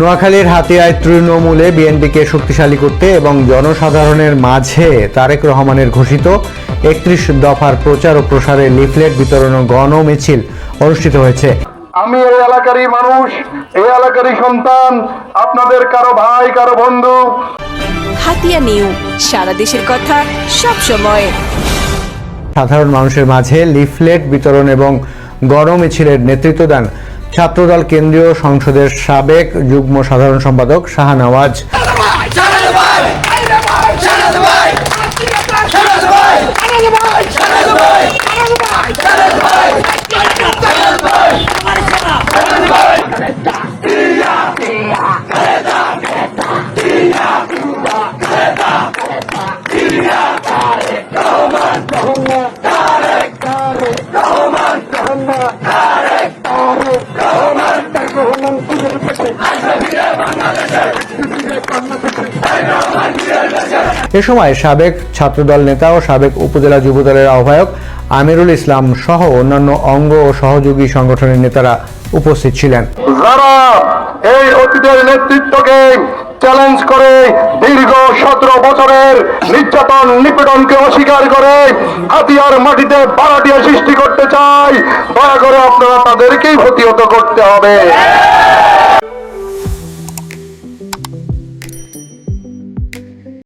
নোয়াখালীর হাতিয়ায় তৃণমূলে বিএনপিকে শক্তিশালী করতে এবং জনসাধারণের মাঝে তারেক রহমানের ঘোষিত একত্রিশ দফার প্রচার ও প্রসারে লিফলেট বিতরণ ও গণমিছিল অনুষ্ঠিত হয়েছে। আমি এই এলাকারই মানুষ এই এলাকারই সন্তান আপনাদের কারও ভাই কারও বন্ধু। হাতিয়া নিউ সারা দেশের কথা সব সময়। সাধারণ মানুষের মাঝে লিফলেট বিতরণ এবং গণমিছিলের নেতৃত্ব দেন ছাত্রদল কেন্দ্রীয় সংসদের সাবেক যুগ্ম সাধারণ সম্পাদক শাহনওয়াজ। এ সময় সাবেক ছাত্রদল নেতা ও সাবেক উপজেলা যুবদলের আহ্বায়ক আমিরুল ইসলাম সহ অন্যান্য অঙ্গ ও সহযোগী সংগঠনের নেতারা উপস্থিত ছিলেন। যারা এই অতীতের নেতৃত্বকে চ্যালেঞ্জ করে দীর্ঘ সতেরো বছরের নির্যাতন নিপীড়নকে অস্বীকার করে হাতিয়ার মাটিতে বাড়াটিয়া সৃষ্টি করতে চায়। দয়া করে আপনারা তাদেরকেই প্রতিহত করতে হবে।